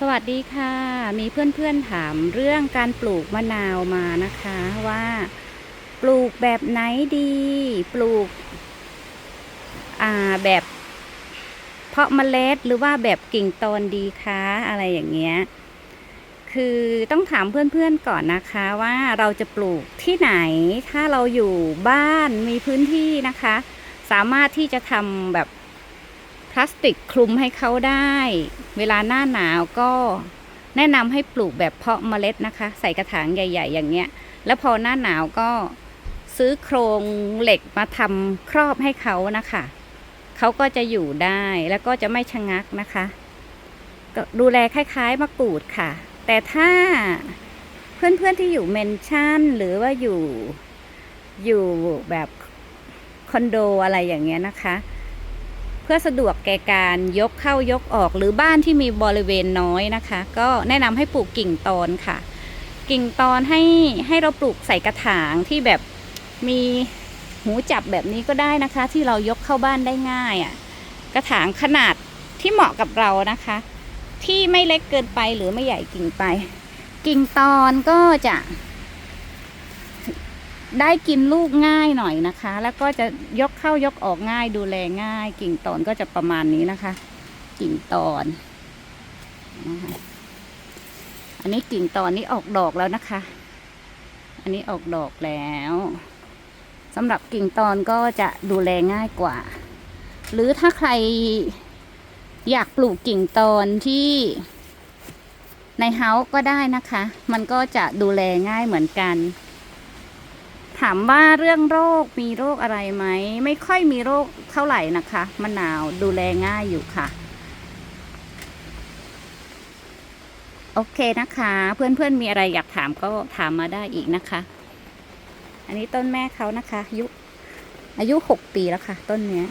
สวัสดีค่ะ มีเพื่อนๆถามเรื่องการปลูกมะนาวมานะคะว่าปลูกแบบไหนดี ปลูกอ่าแบบ เพาะเมล็ดหรือว่าแบบกิ่งตอนดีคะอะไรอย่างเงี้ยคือต้องถามเพื่อนๆก่อนนะคะว่าเราจะปลูกที่ไหน ถ้าเราอยู่บ้านมีพื้นที่นะคะ สามารถที่จะทำแบบ ลาสติกคลุมให้เขาได้ เวลาหน้าหนาวก็แนะนำให้ปลูกแบบเพาะเมล็ดนะคะ ใส่กระถางใหญ่ ๆ อย่างเงี้ย แล้วพอหน้าหนาวก็ซื้อโครงเหล็กมาทำครอบให้เขานะคะเขาก็จะอยู่ได้แล้วก็จะไม่ชะงักนะคะก็ดูแลคล้ายๆมะกรูดค่ะ แต่ถ้าเพื่อนๆที่อยู่เมนชั่น หรือว่าอยู่อยู่แบบคอนโดอะไรอย่างเงี้ยนะคะ เพื่อสะดวกแก่การยกเข้ายกออกหรือบ้านที่มีบริเวณน้อยนะคะ ก็แนะนำให้ปลูกกิ่งตอนค่ะ กิ่งตอนให้ให้เราปลูกใส่กระถางที่แบบมีหูจับแบบนี้ก็ได้นะคะ ที่เรายกเข้าบ้านได้ง่ายอะ่ะกระถางขนาดที่เหมาะกับเรานะคะ ที่ไม่เล็กเกินไปหรือไม่ใหญ่กิ่งไป กิ่งตอนก็จะ ได้กินลูกง่ายหน่อยนะคะ แล้วก็จะยกเข้ายกออกง่ายดูแลง่าย กิ่งตอนก็จะประมาณนี้นะคะ กิ่งตอนนะคะอันนี้กิ่งตอนนี้ออกดอกแล้วนะคะ อันนี้ออกดอกแล้วสำหรับกิ่งตอนก็จะดูแลง่ายกว่า หรือถ้าใครอยากปลูกกิ่งตอนที่ในเฮาส์ก็ได้นะคะ มันก็จะดูแลง่ายเหมือนกัน ถามว่าเรื่องโรคมีโรคอะไรไหม ไม่ค่อยมีโรคเท่าไหร่นะคะมะนาวดูแลง่ายอยู่ค่ะ โอเคนะคะ เพื่อนๆมีอะไรอยากถามก็ถามมาได้อีกนะคะ อันนี้ต้นแม่เขานะคะ อายุอายุหกปีแล้วค่ะ ต้นเนี้ย